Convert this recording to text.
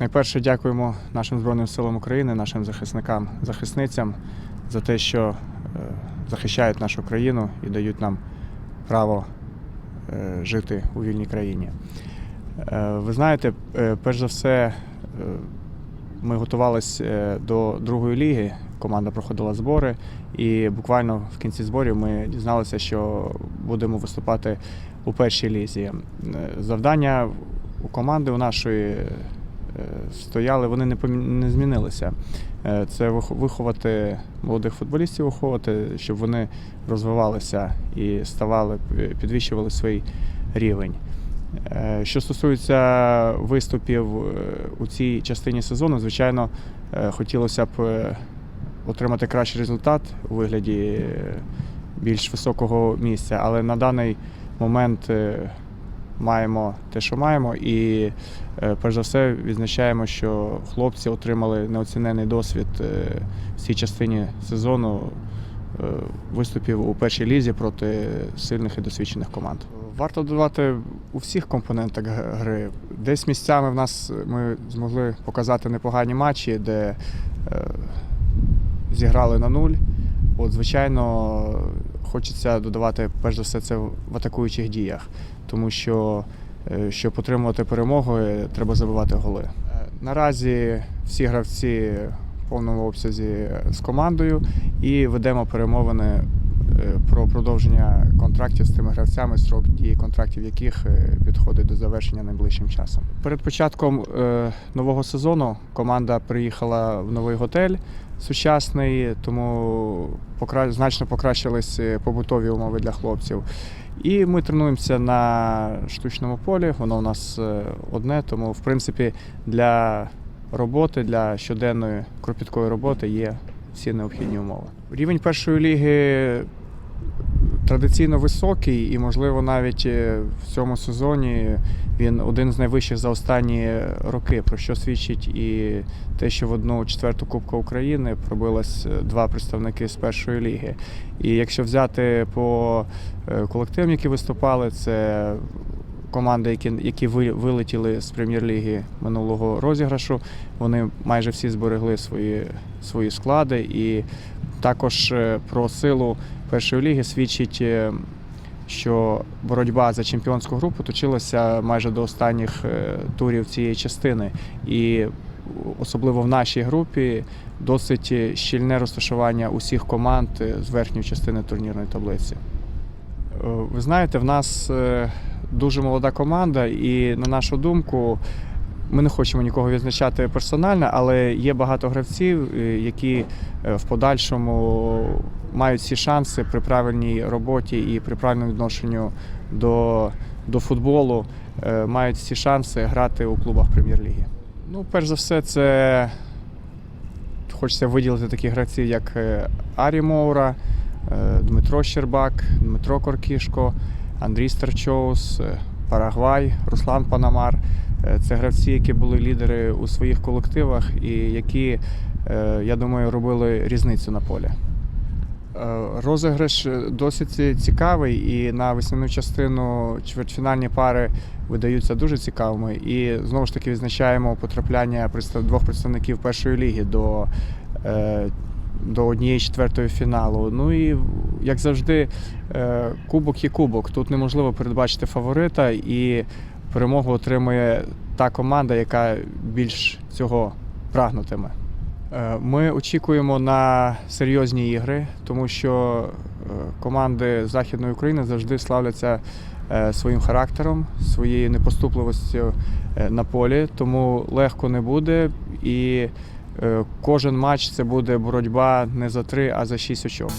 Найперше дякуємо нашим Збройним силам України, нашим захисникам, захисницям за те, що е, захищають нашу країну і дають нам право е, жити у вільній країні. Е, Ви знаєте, перш за все, ми готувалися до другої ліги. Команда проходила збори, і буквально в кінці зборів ми дізналися, що будемо виступати у першій лізі. Завдання у команди у нашої стояли, вони не не змінилися. Е, Це виховати молодих футболістів, виховати, щоб вони розвивалися і ставали, підвищували свій рівень. Е, Що стосується виступів е, у цій частині сезону, звичайно, хотілося б отримати кращий результат у вигляді більш високого місця, але на даний момент маємо те, що маємо, і е, перш за все відзначаємо, що хлопці отримали неоцінений досвід е, в цій частині сезону е, виступів у першій лізі проти сильних і досвідчених команд. Варто додавати у всіх компонентах гри. Десь місцями в нас ми змогли показати непогані матчі, де зіграли на нуль. От, звичайно, хочеться додавати перш за все це в атакуючих діях, тому що е, щоб отримувати перемогу, е, треба забивати голи. Е, Наразі всі гравці в повному обсязі з командою і ведемо перемовини про продовження контрактів з тими гравцями, строк дії контрактів яких підходить до завершення найближчим часом. Перед початком нового сезону команда приїхала в новий готель сучасний, тому покра... значно покращились побутові умови для хлопців. І ми тренуємося на штучному полі. Воно у нас е, одне, тому в принципі для роботи, для щоденної кропіткої роботи є всі необхідні умови. Рівень першої ліги традиційно високий, і, можливо, навіть е, в цьому сезоні він один з найвищих за останні роки, про що свідчить і те, що в одну четверту Кубку України пробилось е, два представники з першої ліги. І якщо взяти по е, колективам, які виступали, це команди, які, які ви- вилетіли з прем'єр-ліги минулого розіграшу, вони майже всі зберегли свої, свої склади. І також е, про силу першої ліги свідчить, е, що боротьба за чемпіонську групу точилася майже до останніх е, турів цієї частини. І особливо в нашій групі досить щільне розташування усіх команд з верхньої частини турнірної таблиці. Ви знаєте, в нас дуже молода команда, і на нашу думку, ми не хочемо нікого відзначати персонально, але є багато гравців, е, які е, в подальшому мають всі шанси при правильній роботі і при правильному відношенню до, до футболу, е, мають всі шанси грати у клубах прем'єр-ліги. Ну, перш за все, це хочеться виділити таких гравців, як Арі Моура, Дмитро Щербак, Дмитро Коркішко, Андрій Старчоус, Парагвай, Руслан Панамар. Е, Це гравці, які були лідери у своїх колективах і які, е, я думаю, робили різницю на полі. Е, Розіграш досить цікавий, і на весняну частину чвертьфінальні пари видаються дуже цікавими. І знову ж таки відзначаємо потрапляння двох представників першої ліги до, до однієї четвертої фіналу. Ну і як завжди, кубок є кубок. Тут неможливо передбачити фаворита, і перемогу отримує та команда, яка більш цього прагнутиме. Е, Ми очікуємо на серйозні ігри, тому що е, команди Західної України завжди славляться е, своїм характером, своєю непоступливістю е, на полі, тому легко не буде. І кожен матч це буде боротьба не за три, а за шість очок.